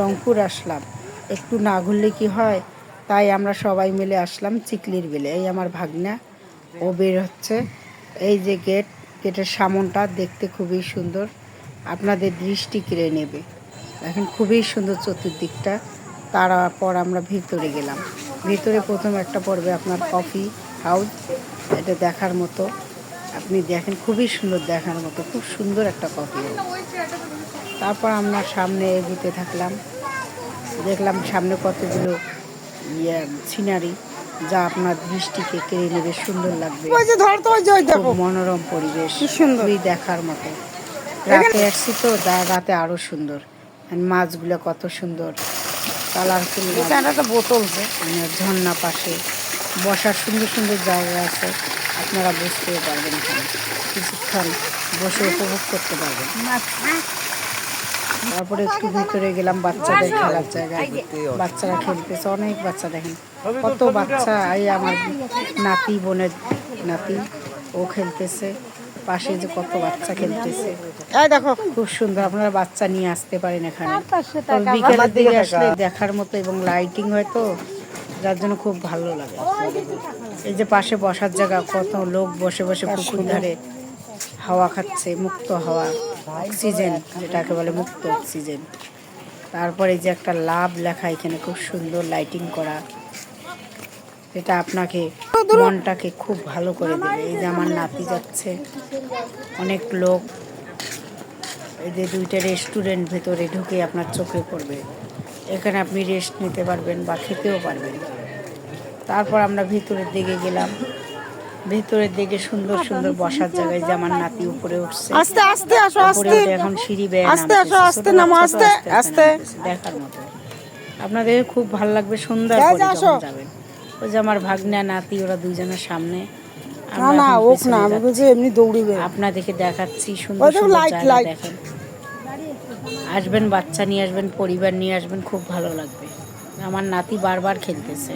রংপুর আসলাম। একটু না ঘুরলে কি হয়? তাই আমরা সবাই মিলে আসলাম চিকলির বেলে। এই আমার ভাগনা, ও বের হচ্ছে। এই যে গেট, গেটের সামনটা দেখতে খুবই সুন্দর। আপনাদের দৃষ্টি কেড়ে নেবে। এখন খুবই সুন্দর চতুর্দিকটা। তারপর আমরা ভিতরে গেলাম। ভিতরে প্রথম একটা পড়বে আপনার কফি হাউস, এটা দেখার মতো। আপনি দেখেন খুবই সুন্দর দেখার মতো খুব সুন্দর একটা কফি। তারপর আমরা সামনে এগোতে থাকলাম। দেখলাম সামনে কতগুলো ইয়ে সিনারি যা আপনার দৃষ্টিকে কেড়ে নেবে সুন্দর লাগবে। মনোরম পরিবেশ কি সুন্দর। দেখার মতো। রাতে আসছি তো রাতে আরও সুন্দর। মাছগুলো কত সুন্দর কালারফুল বোতল যে ঝর্ণা পাশে। বসার সুন্দর সুন্দর জায়গা আছে। আপনারা বুঝতে পারবেন এখানে। কিছুক্ষণ বসে উপভোগ করতে পারবেন। তারপরে একটু ভিতরে গেলাম বাচ্চাদের খেলার জায়গায় বাচ্চারা খেলতেছে অনেক বাচ্চা দেখেন। কত বাচ্চা এই আমার নাতি বোনের নাতি ও খেলতেছে। পাশে যে কত বাচ্চা খেলতেছে। দেখো। খুব সুন্দর আপনারা বাচ্চা নিয়ে আসতে পারেন এখানে। বিকেলের দিকে আসলে দেখার মতো এবং লাইটিং হয় তো। যার জন্য খুব ভালো লাগে। এই যে পাশে বসার জায়গা, কত লোক বসে বসে পুকুর ধারে হাওয়া খাচ্ছে, মুক্ত হাওয়া, অক্সিজেন, যেটাকে বলে মুক্ত অক্সিজেন। তারপরে যে একটা লাভ লেখা এখানে, খুব সুন্দর লাইটিং করা। এটা আপনাকে মনটাকে খুব ভালো করে দেবে। এই যে আমার নাতি যাচ্ছে, অনেক লোক। এই যে দুইটা রেস্টুরেন্ট ভেতরে ঢুকে আপনার চোখে পড়বে। এখানে আপনি রেস্ট নিতে পারবেন বা খেতেও পারবেন। তারপর আমরা ভিতরের দিকে গেলাম। ভিতরের দিকে সুন্দর সুন্দর বসার জায়গায় যে আমার নাতি উপরে উঠছে। আস্তে আস্তে আসো আস্তে। এখন সিঁড়ি বেয়ে আস্তে আসো, আস্তে নামো, আস্তে, আস্তে। দেখার মতো। আপনাদের খুব ভালো লাগবে সুন্দর। যাবেন। ওই যে আমার ভাগ্না নাতি ওরা দুইজনের সামনে। না না ওক না আমি। বলছি এমনি দৌড়িবে। আপনাদেরকে দেখাচ্ছি সুন্দর সুন্দর দেখেন। আসবেন বাচ্চা নিয়ে আসবেন পরিবার নিয়ে আসবেন খুব ভালো লাগবে। আমার নাতি বারবার খেলতেছে।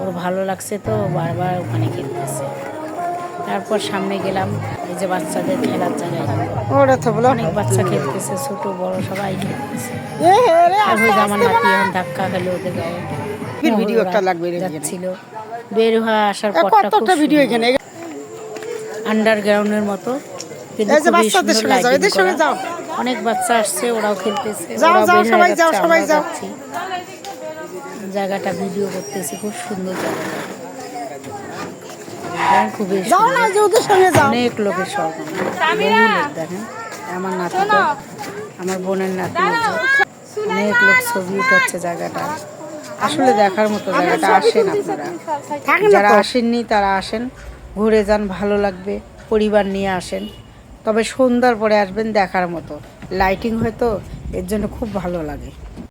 ওর ভালো লাগছে তো বারবার ওখানে খেলতেছে। তারপর সামনে গেলাম এই যে বাচ্চাদের খেলার জায়গায়। অনেক বাচ্চা খেলতেছে ছোট বড় সবাই খেলতেছে। আর আস্তে আমার নাতি এখন ধাক্কা খেলে ওদের গায়ে। ভিডিও একটা লাগবে যাচ্ছিল। বের হয়ে আসার পরটা কতটা ভিডিও এখানে? আন্ডারগ্রাউন্ডের মতো। কিন্তু খুবই সুন্দর করা। অনেক বাচ্চা আসছে ওরাও খেলতেছে যাও, ওরাও যাও, সবাই যাও, সবাই যাও। যাচ্ছি। জায়গাটা ভিডিও করতেছি খুব সুন্দর জায়গাটা খুবই যাও না সুন্দর। সঙ্গে যাও। অনেক লোকের লোক দেখেন আমার নাতি আমার বোনের নাতি অনেক লোক ছবি উঠাচ্ছে জায়গাটা। আসলে দেখার মতো জায়গাটা আসেন আপনারা। যারা আসেননি তারা আসেন ঘুরে যান ভালো লাগবে পরিবার নিয়ে আসেন। তবে সন্ধ্যার পরে আসবেন দেখার মতো। লাইটিং হয়তো এর জন্য খুব ভালো লাগে।